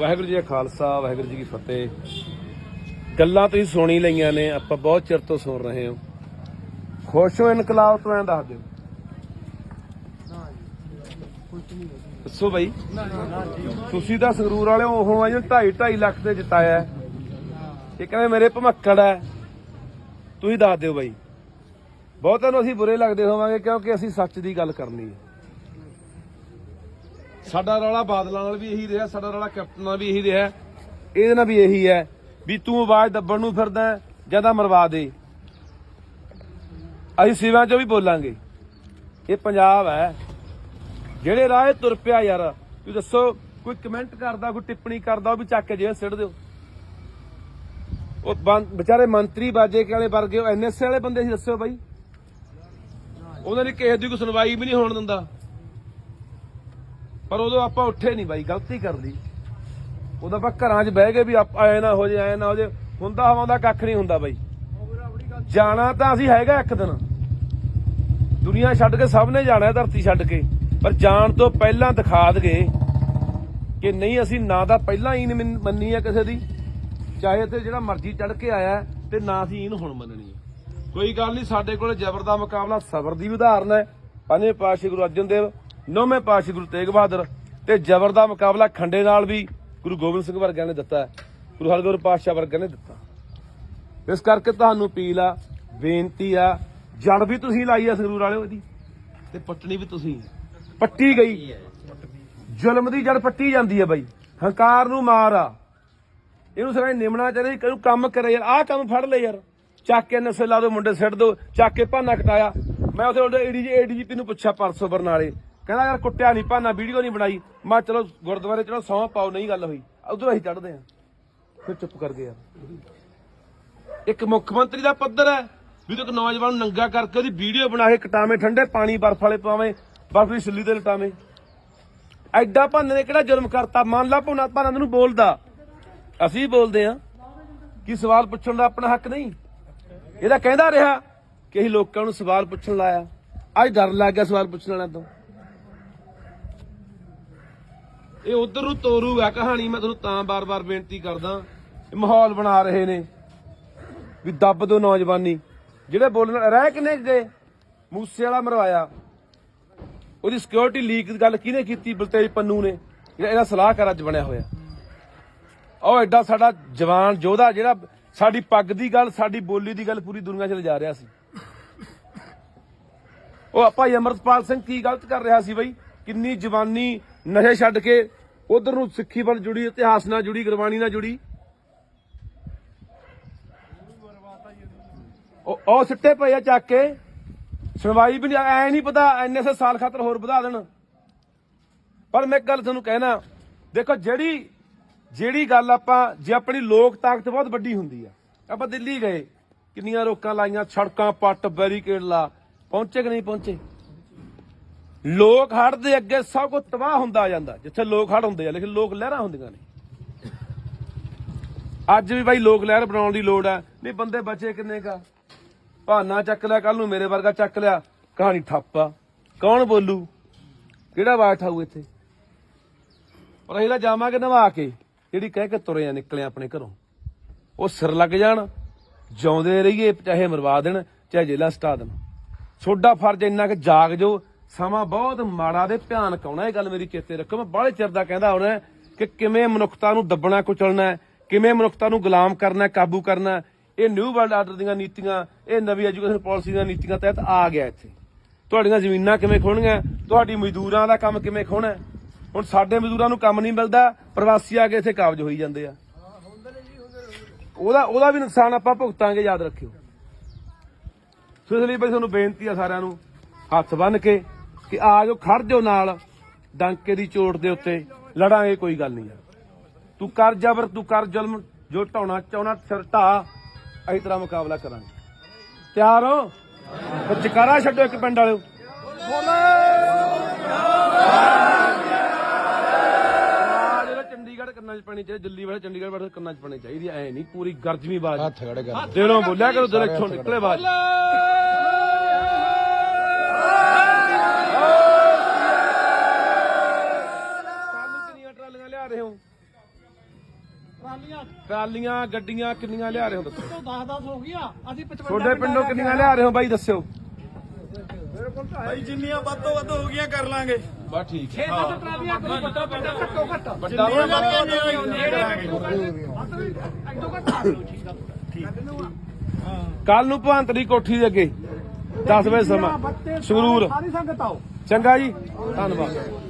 ਵਾਹਿਗੁਰੂ ਜੀ ਕਾ ਖਾਲਸਾ, ਵਾਹਿਗੁਰੂ ਜੀ ਕੀ ਫਤਿਹ। ਗੱਲਾਂ ਤੁਸੀਂ ਸੁਣੀ ਲਈਆਂ ਨੇ, ਆਪਾਂ ਬਹੁਤ ਚਿਰ ਤੋਂ ਸੁਣ ਰਹੇ ਹਾਂ। ਖੁਸ਼ ਹੋ ਇਨਕਲਾਬ ਤੋਂ ਐਂ ਦੱਸ ਦਿਓ। ਦੱਸੋ ਬਾਈ। ਤੁਸੀਂ ਤਾਂ ਸੰਗਰੂਰ ਵਾਲੇ ਉਹ ਆ ਜੋ 2.5 2.5 ਲੱਖ ਤੇ ਜਿਤਾਇਆ। ਹੈ। ਇਹ ਕਹਿੰਦੇ ਮੇਰੇ ਭਮੱਕੜ ਹੈ। ਤੁਸੀਂ ਦੱਸ ਦਿਓ ਬਾਈ। ਬਹੁਤਾਂ ਨੂੰ ਅਸੀਂ ਬੁਰੇ ਲੱਗਦੇ ਹੋਵਾਂਗੇ ਕਿਉਂਕਿ ਅਸੀਂ ਸੱਚ ਦੀ ਗੱਲ ਕਰਨੀ ਹੈ। ਸਾਡਾ ਰੌਲਾ ਬਾਦਲਾਂ ਨਾਲ ਵੀ ਇਹੀ ਰਿਹਾ, ਸਾਡਾ ਰੌਲਾ ਕੈਪਟਨ ਨਾਲ ਵੀ ਇਹੀ ਰਿਹਾ। ਇਹਦੇ ਨਾਲ ਵੀ ਇਹੀ ਹੈ ਵੀ ਤੂੰ ਆਵਾਜ਼ ਦੱਬਣ ਨੂੰ ਫਿਰਦਾ ਜਾਂ ਤਾਂ ਮਰਵਾ ਦੇ। ਅਸੀਂ ਸਿਵਾਂ ਚੋਂ ਵੀ ਬੋਲਾਂਗੇ। ਇਹ ਪੰਜਾਬ ਹੈ। ਜਿਹੜੇ ਰਾਹ ਤੁਰ ਪਿਆ ਯਾਰ ਤੁਸੀਂ ਦੱਸੋ, ਕੋਈ ਕਮੈਂਟ ਕਰਦਾ, ਕੋਈ ਟਿੱਪਣੀ ਕਰਦਾ, ਉਹ ਵੀ ਚੱਕ ਕੇ ਜੇਲ੍ਹ ਸਿੱਟ ਦਿਓ। ਉਹ ਵਿਚਾਰੇ ਮੰਤਰੀ ਬਾਜੇ ਕੇ ਵਾਲੇ ਵਰਗੇ ਐਨਐਸਏ ਵਾਲੇ ਬੰਦੇ ਸੀ ਦੱਸਿਓ ਬਾਈ। ਉਹਨਾਂ ਦੀ ਕਿਸੇ ਦੀ ਕੋਈ ਸੁਣਵਾਈ ਵੀ ਨਹੀਂ ਹੋਣ ਦਿੰਦਾ। ਪਰ ਉਦੋਂ ਆਪਾਂ ਉੱਠੇ ਨਹੀਂ ਬਾਈ, ਗਲਤੀ ਕਰ ਲਈ। ਉਦੋਂ ਆਪਾਂ ਘਰਾਂ 'ਚ ਬਹਿ ਗਏ ਵੀ ਆਪ- ਐ ਨਾ ਹੋ ਜੇ ਐ ਨਾ ਹੋ ਜੇ ਹੁੰਦਾ ਹਵਾਂ ਦਾ ਕੱਖ ਨਹੀਂ ਹੁੰਦਾ ਬਾਈ। ਜਾਣਾ ਤਾਂ ਅਸੀਂ ਹੈਗਾ ਇੱਕ ਦਿਨ। ਦੁਨੀਆ ਛੱਡ ਕੇ ਸਭ ਨੇ ਜਾਣਾ, ਧਰਤੀ ਛੱਡ ਕੇ। ਪਰ ਜਾਣ ਤੋਂ ਪਹਿਲਾਂ ਦਿਖਾ ਦਗੇ ਕਿ ਨਹੀਂ, ਅਸੀਂ ਨਾ ਤਾਂ ਪਹਿਲਾਂ ਈਨ ਮੰਨੀ ਆ ਕਿਸੇ ਦੀ। ਚਾਹੇ ਤੇ ਜਿਹੜਾ ਮਰਜ਼ੀ ਚੜ ਕੇ ਆਇਆ ਤੇ ਨਾ ਅਸੀਂ ਈਨ ਹੁਣ ਮੰਨਣੀ। ਕੋਈ ਗੱਲ ਨਹੀਂ, ਸਾਡੇ ਕੋਲ ਜ਼ਬਰ ਦਾ ਮੁਕਾਬਲਾ ਸਬਰ ਦੀ ਉਦਾਹਰਨ ਹੈ। ਪੰਜਵੇਂ ਪਾਤਸ਼ਾਹ ਗੁਰੂ ਅਰਜਨ ਦੇਵ, ਨੌਵੇਂ ਪਾਤਸ਼ਾਹ ਗੁਰੂ ਤੇਗ ਬਹਾਦਰ ਤੇ ਜ਼ਬਰ ਦਾ ਮੁਕਾਬਲਾ ਖੰਡੇ ਨਾਲ ਵੀ ਗੁਰੂ ਗੋਬਿੰਦ ਸਿੰਘ ਵਰਗਿਆਂ ਨੇ ਦਿੱਤਾ ਗੁਰੂ ਹਰਗੋਬਿੰਦ ਪਾਤਸ਼ਾਹ ਵਰਗਿਆਂ ਨੇ ਦਿੱਤਾ। ਇਸ ਕਰਕੇ ਤੁਹਾਨੂੰ ਅਪੀਲ ਆ, ਬੇਨਤੀ ਆ, ਜੜ ਵੀ ਤੁਸੀਂ ਲਾਈ ਆ ਸੰਗਰੂਰ ਵਾਲਿਓ ਇਹਦੀ ਤੇ ਪੱਟਣੀ ਵੀ ਤੁਸੀਂ। ਪੱਟੀ ਗਈ। ਜ਼ੁਲਮ ਦੀ ਜੜ ਪੱਟੀ ਜਾਂਦੀ ਹੈ ਬਾਈ। ਹੰਕਾਰ ਨੂੰ ਮਾਰ ਆ। ਇਹਨੂੰ ਸਾਰਾ ਨਿਮਣਾ ਚਾਹੀਦਾ ਕਿ ਕੰਮ ਕਰੇ ਯਾਰ, ਆਹ ਕੰਮ ਫੜ ਲੈ ਯਾਰ। ਚੱਕ ਕੇ ਨਸੇ ਲਾ ਦੋ, ਮੁੰਡੇ ਸਿੱਟ ਦੋ, ਚੱਕ ਕੇ ਭਾਨਾ ਕਟਾਇਆ ਮੈਂ ਉਥੇ ਉਹਦੇ ਏਡੀਜੀ ਏਡੀਜੀਪੀ ਨੂੰ ਪੁੱਛਿਆ ਪਰਸੋਂ ਬਰਨਾਲੇ। ਕਹਿੰਦਾ, ਯਾਰ, ਕੁੱਟਿਆ ਨਹੀਂ ਭਾਨਾ, ਵੀਡੀਓ ਨਹੀਂ ਬਣਾਈ। ਮੈਂ ਕਿਹਾ, ਚਲੋ, ਗੁਰਦੁਆਰੇ ਚਲੋ ਸੌਂ ਪਾਓ, ਨਹੀਂ ਗੱਲ ਹੋਈ। ਉਧਰ ਅਸੀਂ ਚੜਦੇ ਆ ਫਿਰ ਚੁੱਪ ਕਰ ਗਏ ਯਾਰ ਇੱਕ ਮੁੱਖ ਮੰਤਰੀ ਦਾ ਪੱਧਰ ਹੈ, ਵੀ ਤੂੰ ਨੌਜਵਾਨ ਨੰਗਾ ਕਰਕੇ ਉਹਦੀ ਵੀਡੀਓ ਬਣਾ ਕੇ ਕਟਾਵੇਂ ਠੰਡੇ ਪਾਣੀ ਬਰਫ ਵਾਲੇ ਪਾਵੇਂ ਬਰਫ ਦੀ ਛਿੱਲੀ ਤੇ ਲਟਾਵੇਂ। ਐਡਾ ਭਾਨੇ ਨੇ ਕਿਹੜਾ ਜ਼ੁਲਮ ਕਰਤਾ? ਮੰਨ ਲਾ ਭੁਨਾ, ਭਾਨਾ ਨੂੰ ਬੋਲਦਾ। ਅਸੀਂ ਬੋਲਦੇ ਆ ਕਿ ਸਵਾਲ ਪੁੱਛਣ ਦਾ ਆਪਣਾ ਹੱਕ ਨਹੀਂ। ਇਹਦਾ ਕਹਿੰਦਾ ਰਿਹਾ ਕਿ ਅਸੀਂ ਲੋਕਾਂ ਨੂੰ ਸਵਾਲ ਪੁੱਛਣ ਲਾਇਆ। ਅੱਜ ਡਰ ਲੱਗ ਗਿਆ ਸਵਾਲ ਪੁੱਛਣ ਵਾਲਿਆਂ ਤੋਂ। ਇਹ ਉਧਰ ਨੂੰ ਤੋਰੂਗਾ ਕਹਾਣੀ, ਮੈਂ ਤੁਹਾਨੂੰ ਤਾਂ ਬਾਰ-ਬਾਰ ਬੇਨਤੀ ਕਰਦਾ। ਇਹ ਮਾਹੌਲ ਬਣਾ ਰਹੇ ਨੇ ਵੀ ਦੱਬ ਦੋ ਨੌਜਵਾਨੀ। ਜਿਹੜੇ ਬੋਲਣ ਰਹਿ ਕਿਨੇ ਗਏ? ਮੂਸੇ ਵਾਲਾ ਮਰਵਾਇਆ। ਉਹਦੀ ਸਿਕਿਉਰਿਟੀ ਲੀਕ ਦੀ ਗੱਲ ਕਿਹਨੇ ਕੀਤੀ? ਬਲਤੇਜ ਪੰਨੂ ਨੇ। ਜਿਹੜਾ ਇਹਦਾ ਸਲਾਹਕਾਰ ਅੱਜ ਬਣਿਆ ਹੋਇਆ। ਉਹ ਐਡਾ ਸਾਡਾ ਜਵਾਨ ਯੋਧਾ ਜਿਹੜਾ ਸਾਡੀ ਪੱਗ ਦੀ ਗੱਲ, ਸਾਡੀ ਬੋਲੀ ਦੀ ਗੱਲ ਪੂਰੀ ਦੁਨੀਆ 'ਚ ਲਿਜਾ ਰਿਹਾ ਸੀ। ਉਹ ਭਾਈ ਅਮਰਤਪਾਲ ਸਿੰਘ ਕੀ ਗਲਤ ਕਰ ਰਿਹਾ ਸੀ ਬਈ? ਕਿੰਨੀ ਜਵਾਨੀ ਨਸ਼ੇ ਛੱਡ ਕੇ ਉਧਰ ਨੂੰ ਸਿੱਖੀ ਵੱਲ ਜੁੜੀ, ਇਤਿਹਾਸ ਨਾਲ ਜੁੜੀ, ਗੁਰਬਾਣੀ ਨਾਲ ਜੁੜੀ। ਉਹ ਉਹ ਸਿੱਟੇ ਪਏ ਆ ਚੱਕ ਕੇ। ਸੁਣਵਾਈ ਵੀ ਨਹੀਂ, ਐ ਨਹੀਂ ਪਤਾ ਐਨਐਸਏ ਸਾਲ ਖਾਤਰ ਹੋਰ ਵਧਾ ਦੇਣ। ਪਰ ਮੈਂ ਇੱਕ ਗੱਲ ਤੁਹਾਨੂੰ ਕਹਿਣਾ, ਦੇਖੋ ਜਿਹੜੀ ਜਿਹੜੀ ਗੱਲ ਆਪਾਂ, ਜੇ ਆਪਣੀ ਲੋਕ ਤਾਕਤ ਬਹੁਤ ਵੱਡੀ ਹੁੰਦੀ ਆ, ਆਪਾਂ ਦਿੱਲੀ ਗਏ, ਕਿੰਨੀਆਂ ਰੋਕਾਂ ਲਾਈਆਂ, ਸੜਕਾਂ ਪੱਟ, ਬੈਰੀਕੇਡ ਲਾ, ਪਹੁੰਚੇ ਕਿ ਨਹੀਂ ਪਹੁੰਚੇ? ਲੋਕ ਹੜ ਦੇ ਅੱਗੇ ਸਭ ਕੁਝ ਤਬਾਹ ਹੁੰਦਾ ਜਾਂਦਾ, ਜਿੱਥੇ ਲੋਕ ਹੜ ਹੁੰਦੇ ਆ, ਲੇਕਿਨ ਲੋਕ ਲਹਿਰਾਂ ਹੁੰਦੀਆਂ ਨੇ। ਅੱਜ ਵੀ ਬਾਈ ਲੋਕ ਲਹਿਰ ਬਣਾਉਣ ਦੀ ਲੋੜ ਆ। ਨਹੀਂ, ਬੰਦੇ ਬਚੇ ਕਿੰਨੇ ਕਾ ਭਾਨਾ ਚੱਕ ਲਿਆ ਕੱਲ ਨੂੰ ਮੇਰੇ ਵਰਗਾ ਚੱਕ ਲਿਆ। ਕਹਾਣੀ ਠੱਪ ਆ। ਕੌਣ ਬੋਲੂ? ਕਿਹੜਾ ਬਾਠ ਆਊ ਇੱਥੇ? ਪਰ ਅਸੀਂ ਤਾਂ ਜਾਵਾਂਗੇ ਨਵਾ ਕੇ। ਜਿਹੜੀ ਕਹਿ ਕੇ ਤੁਰੇ ਆ, ਨਿਕਲੇ ਆਪਣੇ ਘਰੋਂ। ਉਹ ਸਿਰ ਲੱਗ ਜਾਣ, ਜਿਉਂਦੇ ਰਹੀਏ, ਚਾਹੇ ਮਰਵਾ ਦੇਣ, ਚਾਹੇ ਜੇਲਾਂ ਸਟਾ ਦੇਣ। ਛੋਡਾ ਫਰਜ਼ ਇੰਨਾ ਕਿ ਜਾਗ ਜੋ, ਸਮਾਂ ਬਹੁਤ ਮਾੜਾ ਦੇ ਭਿਆਨਕ ਆਉਣਾ ਇਹ ਗੱਲ ਮੇਰੀ ਚੇਤੇ ਰੱਖੋ। ਮੈਂ ਬਾਹਲੇ ਚਿਰ ਦਾ ਕਹਿੰਦਾ ਹੋਣਾ ਕਿ ਕਿਵੇਂ ਮਨੁੱਖਤਾ ਨੂੰ ਦੱਬਣਾ, ਕੁਚਲਣਾ, ਕਿਵੇਂ ਮਨੁੱਖਤਾ ਨੂੰ ਗੁਲਾਮ ਕਰਨਾ, ਕਾਬੂ ਕਰਨਾ, ਇਹ ਨਿਊ ਵਰਲਡ ਆਰਡਰ ਦੀਆਂ ਨੀਤੀਆਂ, ਇਹ ਨਵੀਂ ਐਜੂਕੇਸ਼ਨ ਪਾਲਿਸੀ ਦੀਆਂ ਨੀਤੀਆਂ ਤਹਿਤ ਆ ਗਿਆ ਇੱਥੇ। ਤੁਹਾਡੀਆਂ ਜ਼ਮੀਨਾਂ ਕਿਵੇਂ ਖੋਣੀਆਂ ਤੁਹਾਡੀ ਮਜ਼ਦੂਰਾਂ ਦਾ ਕੰਮ ਕਿਵੇਂ ਖੋਣਾ ਹੁਣ ਸਾਡੇ ਮਜ਼ਦੂਰਾਂ ਨੂੰ ਕੰਮ ਨਹੀਂ ਮਿਲਦਾ, ਪ੍ਰਵਾਸੀ ਆ ਕੇ ਇੱਥੇ ਕਾਬਜ ਹੋਈ ਜਾਂਦੇ ਆ। ਉਹਦਾ ਉਹਦਾ ਵੀ ਨੁਕਸਾਨ ਆਪਾਂ ਭੁਗਤਾਂਗੇ, ਯਾਦ ਰੱਖਿਓ। ਸੋ ਇਸ ਲਈ ਬਈ ਤੁਹਾਨੂੰ ਬੇਨਤੀ ਆ ਸਾਰਿਆਂ ਨੂੰ, ਹੱਥ ਬੰਨ ਕੇ ਕਿ ਆ ਜਾਓ, ਖੜ ਜਾਓ ਨਾਲ, ਡਾਂਕੇ ਦੀ ਚੋਟ ਦੇ ਉੱਤੇ, ਲੜਾਂਗੇ, ਕੋਈ ਗੱਲ ਨਹੀਂ ਤੂੰ ਕਰ ਜ਼ਬਰ, ਤੂੰ ਕਰ ਜ਼ੁਲਮ, ਜੋ ਢਾਉਣਾ ਚਾਉਣਾ ਸਿਰ ਢਾ ਅਸੀਂ ਤਰ੍ਹਾਂ ਮੁਕਾਬਲਾ ਕਰਾਂਗੇ। ਤਿਆਰ ਹੋ? ਚਕਾਰਾ ਛੱਡੋ ਇੱਕ ਪਿੰਡ ਵਾਲਿਓ। ਆਵਾਜ਼ ਕੰਨਾਂ 'ਚ ਪਾਣੀ ਚਾਹੀਦਾ ਦਿੱਲੀ ਵਾਲੇ ਚੰਡੀਗੜ੍ਹ ਵਾਲੇ ਕੰਨਾਂ 'ਚ ਪਾਣੀ ਚਾਹੀਦੀ ਐ ਨਹੀਂ ਪੂਰੀ ਗਰਜਵੀਂ ਬਾਤ ਹੱਥ ਖੜੇ ਕਰ। ਦਿਲੋਂ ਬੋਲਿਆ ਕਰੋ ਦਿਲ ਇੱਥੋਂ ਨਿਕਲੇ ਬਾਤ ਟਰਾਲੀਆਂ ਗੱਡੀਆਂ ਕਿੰਨੀਆਂ ਲਿਆ ਰਹੇ ਹੋ ਦੱਸੋ? 10 10 ਹੋ ਗਿਆ ਅਸੀਂ 55 ਤੁਹਾਡੇ ਪਿੰਡੋਂ ਕਿੰਨੀਆਂ ਲਿਆ ਰਹੇ ਹੋ। ਬਾਈ ਦੱਸਿਓ। ਭਾਈ ਜਿੰਨੀਆਂ ਵੱਧ ਤੋਂ ਵੱਧ ਹੋ ਗਈਆਂ ਕਰ ਲਾਂਗੇ। ਬਸ ਠੀਕ 6 7 ਟਰਾਲੀਆਂ ਕੋਈ ਵੱਡਾ ਪਿੰਡ ਘੱਟੋ ਘੱਟ। ਵੱਡਾ ਘੱਟੋ ਘੱਟ ਠੀਕ ਆ ਕੱਲ ਨੂੰ ਭਵੰਤ ਦੀ ਕੋਠੀ ਦੇ ਅੱਗੇ 10 ਵਜੇ ਸਮਾਂ। ਸ਼ਰੂਰ ਸਾਰੀ ਸੰਗਤ ਆਓ। ਚੰਗਾ ਜੀ ਧੰਨਵਾਦ।